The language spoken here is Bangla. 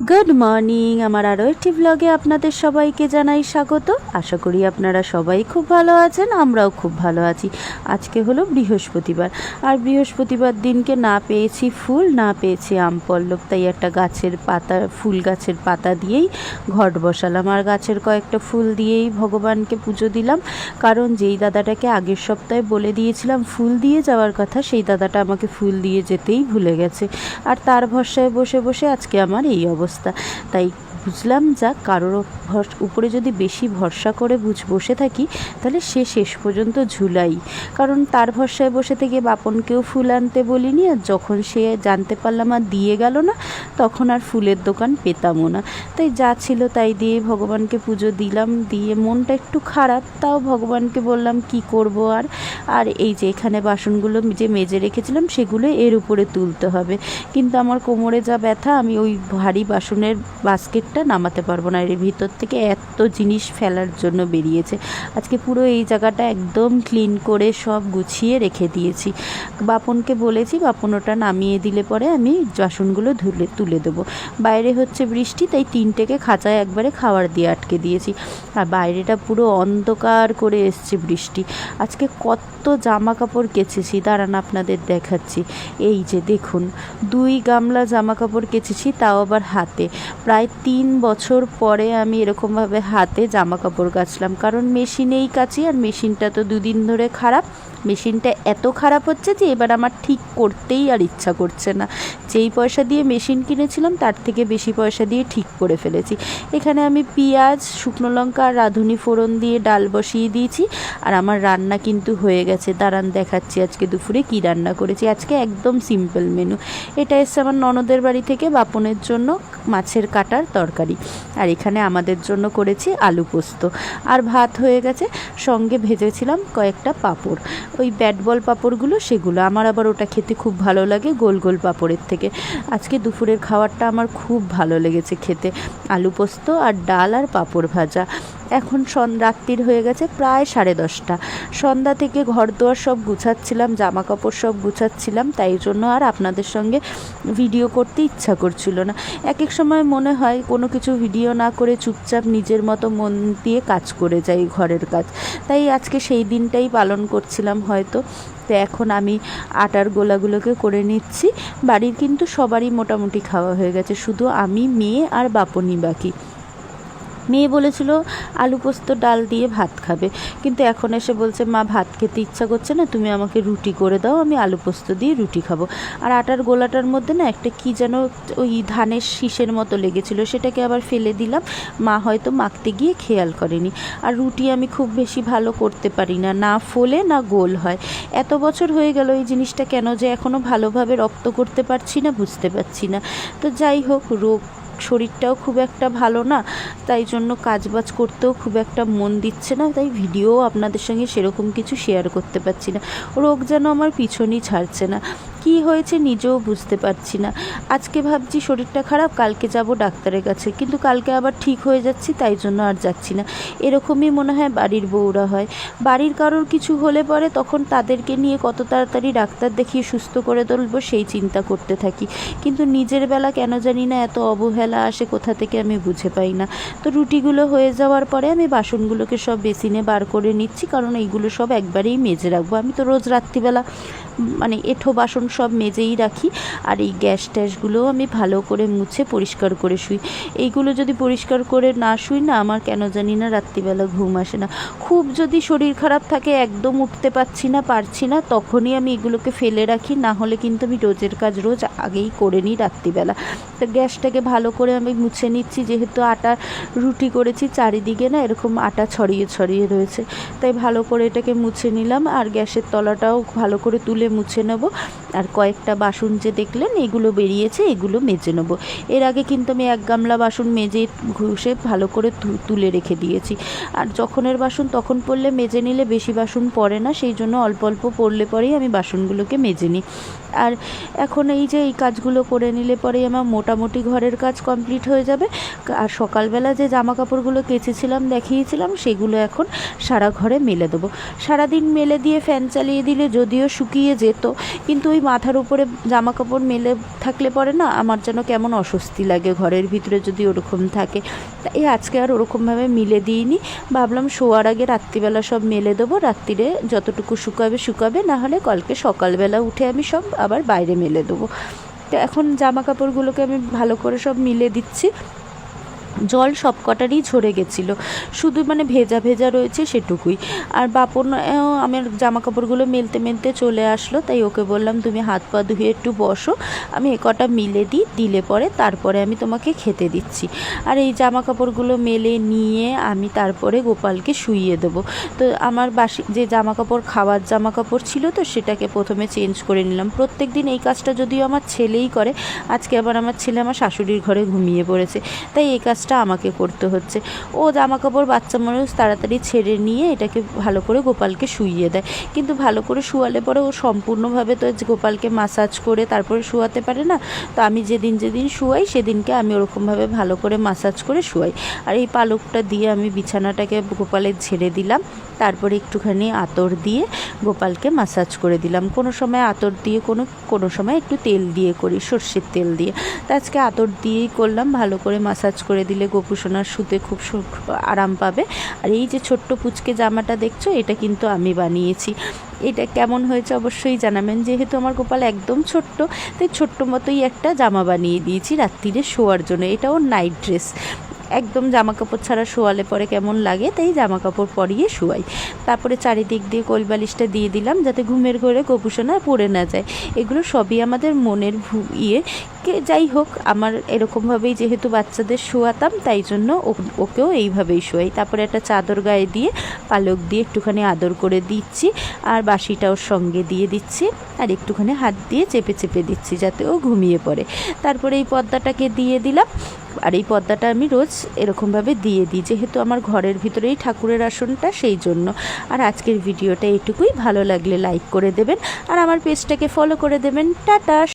গুড মর্নিং আমার আরও একটি ব্লগে আপনাদের সবাইকে জানাই স্বাগত। আশা করি আপনারা সবাই খুব ভালো আছেন, আমরাও খুব ভালো আছি। আজকে হলো বৃহস্পতিবার, আর বৃহস্পতিবার দিনকে না পেয়েছি ফুল, না পেয়েছি আম পল্লব, তাই একটা গাছের পাতা, ফুল গাছের পাতা দিয়েই ঘট বসালাম, আর গাছের কয়েকটা ফুল দিয়েই ভগবানকে পুজো দিলাম। কারণ যেই দাদাটাকে আগের সপ্তাহে বলে দিয়েছিলাম ফুল দিয়ে যাওয়ার কথা, সেই দাদাটা আমাকে ফুল দিয়ে যেতেই ভুলে গেছে। আর তার ভরসায় বসে বসে আজকে আমার এই অবস্থা। তাই বুঝলাম যা, কারোর উপরে যদি বেশি ভরসা করে বুঝ, বসে থাকি, তাহলে সে শেষ পর্যন্ত ঝুলাই। কারণ তার ভরসায় বসে থেকে বাপনকেও ফুল আনতে বলিনি, আর যখন সে জানতে পারলাম আর দিয়ে গেল না, তখন আর ফুলের দোকান পেতামও না। তাই যা ছিল তাই দিয়ে ভগবানকে পুজো দিলাম, দিয়ে মনটা একটু খারাপ, তাও ভগবানকে বললাম, কি করব আর? আর এই যে এখানে বাসনগুলো যে মেজে রেখেছিলাম, সেগুলো এর উপরে তুলতে হবে। কিন্তু আমার কোমরে যা ব্যথা, আমি ওই ভারী বাসনের বাস্কেটটা নামাতে পারব না। এর ভিতর থেকে এত জিনিস ফেলার জন্য বেরিয়েছে। আজকে পুরো এই জায়গাটা একদম ক্লিন করে সব গুছিয়ে রেখে দিয়েছি। বাপনকে বলেছি, বাপন, ওটা নামিয়ে দিলে পরে আমি বাসনগুলো ধুলে, তুলে দেবো। বাইরে হচ্ছে বৃষ্টি, তাই তিনটেকে খাঁচায় একবারে খাবার দিয়ে আটকে দিয়েছি। আর বাইরেটা পুরো অন্ধকার করে এসছে বৃষ্টি। আজকে কত জামা কাপড় কেচেছি, দাঁড়ান আপনাদের দেখাচ্ছি। এই যে দেখুন, দুই গামলা জামা কাপড় কেচেছি, তাও আবার হাতে। প্রায় তিন বছর পরে আমি এরকমভাবে হাতে জামা কাপড় কাচলাম কারণ মেশিনেই কাচি আর মেশিনটা তো দুদিন ধরে খারাপ। মেশিনটা এত খারাপ হচ্ছে যে এবার আমার ঠিক করতেই আর ইচ্ছা করছে না। যেই পয়সা দিয়ে মেশিন কিনেছিলাম তার থেকে বেশি পয়সা দিয়ে ঠিক করে ফেলেছি। এখানে আমি পেঁয়াজ, শুকনো লঙ্কা আর রাঁধুনি ফোড়ন দিয়ে ডাল বসিয়ে দিয়েছি। আর আমার রান্না কিন্তু হয়ে গেছে। দাঁড়ান দেখাচ্ছি আজকে দুপুরে কি রান্না করেছি। আজকে একদম সিম্পল মেনু। এটা এসছে আমার ননদের বাড়ি থেকে বাপনের জন্য মাছের কাটার তরকারি। আর এখানে আমাদের জন্য করেছি আলু পোস্ত। আর ভাত হয়ে গেছে, সঙ্গে ভেজেছিলাম কয়েকটা পাঁপড়। ওই ব্যাট বল পাঁপড়গুলো, সেগুলো। আমার আবার ওটা খেতে খুব ভালো লাগে গোল গোল পাঁপড়ের থেকে। আজকে দুপুরের খাবারটা আমার খুব ভালো লেগেছে খেতে। আলু পোস্ত আর ডাল আর পাঁপড় ভাজা। এখন সন রাত্রির হয়ে গেছে প্রায় সাড়ে দশটা। সন্ধ্যা থেকে ঘর দুয়ার সব গুছাচ্ছিলাম জামা কাপড় সব গুছাচ্ছিলাম, তাই জন্য আর আপনাদের সঙ্গে ভিডিও করতে ইচ্ছা করছিল না। এক এক সময় মনে হয় কোনো কিছু ভিডিও না করে চুপচাপ নিজের মতো মন দিয়ে কাজ করে যাই ঘরের কাজ। তাই আজকে সেই দিনটাই পালন করছিলাম হয়তো। তো এখন আমি আটার গোলাগুলোকে করে নিচ্ছি। বাড়ির কিন্তু সবারই মোটামুটি খাওয়া হয়ে গেছে। শুধু আমি, মেয়ে আর বাপনি বাকি। মেয়ে বলেছিল, আলু পোস্ত, ডাল দিয়ে ভাত খাবে। কিন্তু এখন এসে বলছে, মা, ভাত খেতে ইচ্ছা করছে না, তুমি আমাকে রুটি করে দাও, আমি আলু পোস্ত দিয়ে রুটি খাব। আর আটার গোলাটার মধ্যে না একটা কি যেন ওই ধানের শীষের মতো লেগেছিল, সেটাকে আবার ফেলে দিলাম। মা হয়তো মাখতে গিয়ে খেয়াল করেনি। আর রুটি আমি খুব বেশি ভালো করতে পারি না না ফোলে, না গোল হয়। এত বছর হয়ে গেল এই জিনিসটা কেন যে এখনও ভালোভাবে রপ্ত করতে পারছি না, বুঝতে পারছি না। তো যাই হোক, রোগ শরীরটাও খুব একটা ভালো না, তাই জন্য কাজবাজ করতেও খুব একটা মন দিচ্ছে না, তাই ভিডিও আপনাদের সঙ্গে সেরকম কিছু শেয়ার করতে পারছি না। রোগ যেন আমার পিছনই ছাড়ছে না। কি হয়েছে নিজেও বুঝতে পারছি না। আজকে ভাবছি শরীরটা খারাপ, কালকে যাব ডাক্তারের কাছে। কিন্তু কালকে আবার ঠিক হয়ে যাচ্ছি, তাই জন্য আর যাচ্ছি না। এরকমই মনে হয় বাড়ির বউরা হয়। বাড়ির কারোর কিছু হলে পরে তখন তাদেরকে নিয়ে কত তাড়াতাড়ি ডাক্তার দেখিয়ে সুস্থ করে তুলবো, সেই চিন্তা করতে থাকি। কিন্তু নিজের বেলা কেন জানি না এত অবহেলা আসে, কোথা থেকে আমি বুঝে পাই না। তো রুটিগুলো হয়ে যাওয়ার পরে আমি বাসনগুলোকে সব বেসিনে বার করে নিচ্ছি, কারণ এইগুলো সব একবারেই মেজে রাখব। আমি তো রোজ রাত্রিবেলা মানে এঁঠো বাসন সব মেজেই রাখি আর এই গ্যাস ট্যাসগুলোও আমি ভালো করে মুছে পরিষ্কার করে শুই। এইগুলো যদি পরিষ্কার করে না শুই না আমার কেন জানি না রাত্রিবেলা ঘুম আসে না। খুব যদি শরীর খারাপ থাকে, একদম উঠতে পারছি না পারছি না, তখনই আমি এগুলোকে ফেলে রাখি। না হলে কিন্তু আমি রোজের কাজ রোজ আগেই করে নিই রাত্রিবেলা। তো গ্যাসটাকে ভালো করে আমি মুছে নিচ্ছি, যেহেতু আটা রুটি করেছি, চারিদিকে না এরকম আটা ছড়িয়ে ছড়িয়ে রয়েছে। তাই ভালো করে এটাকে মুছে নিলাম আর গ্যাসের তলাটাও ভালো করে তুলে মুছে নেব। আর কয়েকটা বাসন যে দেখলেন, এগুলো বেরিয়েছে, এগুলো মেজে নেব। এর আগে কিন্তু আমি এক গামলা বাসন মেজে ঘষে ভালো করে তুলে রেখে দিয়েছি। আর যখনের বাসন তখন পড়লে মেজে নিলে বেশি বাসন পড়ে না, সেই জন্য অল্প অল্প পড়লে পরেই আমি বাসনগুলোকে মেজে নিই। আর এখন এই যে এই কাজগুলো করে নিলে পরেই আমার মোটামুটি ঘরের কাজ কমপ্লিট হয়ে যাবে। আর সকালবেলা যে জামা কাপড়গুলো কেচেছিলাম, দেখিয়েছিলাম, সেগুলো এখন সারা ঘরে মেলে দেবো। সারাদিন মেলে দিয়ে ফ্যান চালিয়ে দিলে যদিও শুকিয়ে যেত। কিন্তু ওই মাথার উপরে জামা কাপড় মেলে থাকলে পরে না আমার যেন কেমন অস্বস্তি লাগে। ঘরের ভিতরে যদি ওরকম থাকে, তা এই আজকে আর ওরকমভাবে মিলে দিইনি। ভাবলাম শোয়ার আগে রাত্রিবেলা সব মেলে দেবো। রাত্রিরে যতটুকু শুকাবে শুকাবে, না হলে কালকে সকালবেলা উঠে আমি সব আবার বাইরে মেলে দেবো। তো এখন জামা কাপড়গুলোকে আমি ভালো করে সব মিলে দিচ্ছি। জল সব কটারই ঝরে গেছিল। শুধু মানে ভেজা ভেজা রয়েছে সেটুকুই। আর বাপন আমার জামা কাপড়গুলো মেলতে মেলতে চলে আসলো, তাই ওকে বললাম, তুমি হাত পা ধুয়ে একটু বসো। আমি এ কটা মিলে দিই, দিলে পরে তারপরে আমি তোমাকে খেতে দিচ্ছি। আর এই জামা কাপড়গুলো মেলে নিয়ে আমি তারপরে গোপালকে শুইয়ে দেবো। তো আমার বাসি, যে জামা কাপড় খাওয়ার জামা কাপড় ছিল, তো সেটাকে প্রথমে চেঞ্জ করে নিলাম। প্রত্যেক দিন এই কাজটা যদিও আমার ছেলেই করে, আজকে আবার আমার ছেলে আমার শাশুড়ির ঘরে ঘুমিয়ে পড়েছে। তাই এই কাজটা আমাকে করতে হচ্ছে। ও জামা কাপড় বাচ্চা মানুষ তাড়াতাড়ি ছেড়ে নিয়ে এটাকে ভালো করে গোপালকে শুইয়ে দেয়। কিন্তু ভালো করে শুয়ালে পরে ও সম্পূর্ণভাবে তো গোপালকে মাসাজ করে তারপরে শুয়াতে পারে না, তো আমি যেদিন যেদিন শুয়াই সেদিনকে আমি ওরকমভাবে ভালো করে মাসাজ করে শুয়াই। আর এই পালকটা দিয়ে আমি বিছানাটাকে গোপালের ঝেড়ে দিলাম, তারপরে একটুখানি আতর দিয়ে গোপালকে মাসাজ করে দিলাম। কোনো সময় আতর দিয়ে, কোনো কোনো সময় একটু তেল দিয়ে করি, সর্ষের তেল দিয়ে। তা আজকে আতর দিয়েই করলাম, ভালো করে মাসাজ করে দিলে গোপুসোনার শুতে খুব আরাম পাবে। আর এই যে ছোট্ট পুচকে জামাটা দেখছ, এটা কিন্তু আমি বানিয়েছি। এটা কেমন হয়েছে অবশ্যই জানাবেন, যেহেতু আমার গোপাল একদম ছোট্ট, তাই ছোট্ট মতোই একটা জামা বানিয়ে দিয়েছি রাত্রিরে শোয়ার জন্য। এটা ওর নাইট ড্রেস। একদম জামা কাপড় ছাড়া শোয়ালে পরে কেমন লাগে, তাই জামা কাপড় পরিয়ে শোয়াই। তারপরে চারিদিক দিয়ে কোলবালিশটা দিয়ে দিলাম যাতে ঘুমের ঘরে গোপুসোনা পড়ে না যায়। এগুলো সবই আমাদের মনের ইয়ে। যাই হোক, আমার এরকমভাবেই যেহেতু বাচ্চাদের শোয়াতাম, তাই জন্য ওকেও এইভাবেই শোয়াই। তারপরে একটা চাদর গায়ে দিয়ে পালক দিয়ে একটুখানি আদর করে দিচ্ছি, আর বাসিটা ওর সঙ্গে দিয়ে দিচ্ছি, আর একটুখানি হাত দিয়ে চেপে চেপে দিচ্ছি যাতে ও ঘুমিয়ে পড়ে। তারপরে এই পর্দাটাকে দিয়ে দিলাম। আর এই পদ্মাটা আমি রোজ এরকমভাবে দিয়ে দিই, যেহেতু আমার ঘরের ভিতরেই ঠাকুরের আসনটা সেই জন্য। আর আজকের ভিডিওটা এটুকুই ভালো লাগলে লাইক করে দেবেন, আর আমার পেজটাকে ফলো করে দেবেন। টাটা!